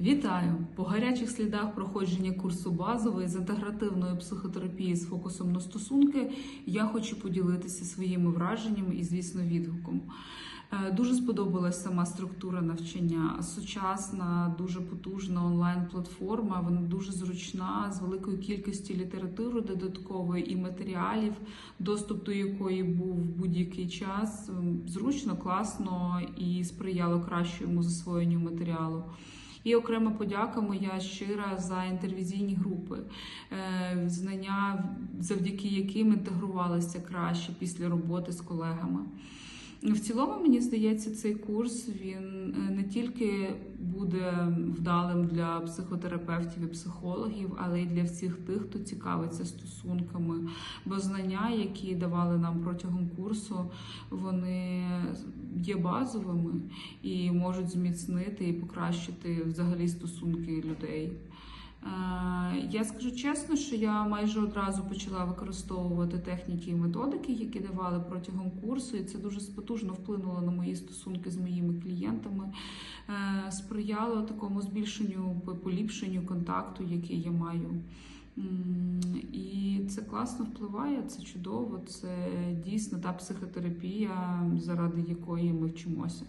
Вітаю! По гарячих слідах проходження курсу базової з інтегративної психотерапії з фокусом на стосунки я хочу поділитися своїми враженнями і, звісно, відгуком. Е, Дуже сподобалась сама структура навчання. Сучасна, дуже потужна онлайн-платформа. Вона дуже зручна, з великою кількістю літератури додаткової і матеріалів, доступ до якої був в будь-який час. Зручно, класно і сприяло кращому засвоєнню матеріалу. І окрема подяка моя щира за інтервізійні групи, е, знання, завдяки яким інтегрувалися краще після роботи з колегами. В цілому, мені здається, цей курс він е, не тільки буде вдалим для психотерапевтів і психологів, але й для всіх тих, хто цікавиться стосунками. Бо знання, які давали нам протягом курсу, вони є базовими і можуть зміцнити і покращити взагалі стосунки людей. Е, Я скажу чесно, що я майже одразу почала використовувати техніки і методики, які давали протягом курсу, і це дуже потужно вплинуло на мої стосунки з моїми клієнтами, е, сприяло такому збільшенню, поліпшенню контакту, який я маю. І це класно впливає, це чудово, це дійсно та психотерапія, заради якої ми вчимося.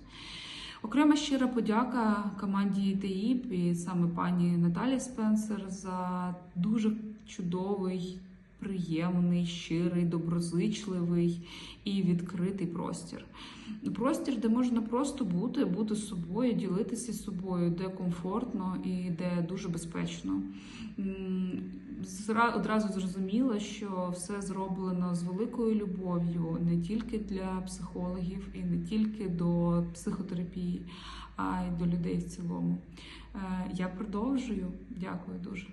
Окрема щира подяка команді ТІП і саме пані Наталі Спенсер за дуже чудовий, приємний, щирий, доброзичливий і відкритий простір. Простір, де можна просто бути, бути собою, ділитися собою, де комфортно і де дуже безпечно. Одразу зрозуміла, що все зроблено з великою любов'ю не тільки для психологів і не тільки до психотерапії, а й до людей в цілому. Е, Я продовжую. Дякую дуже.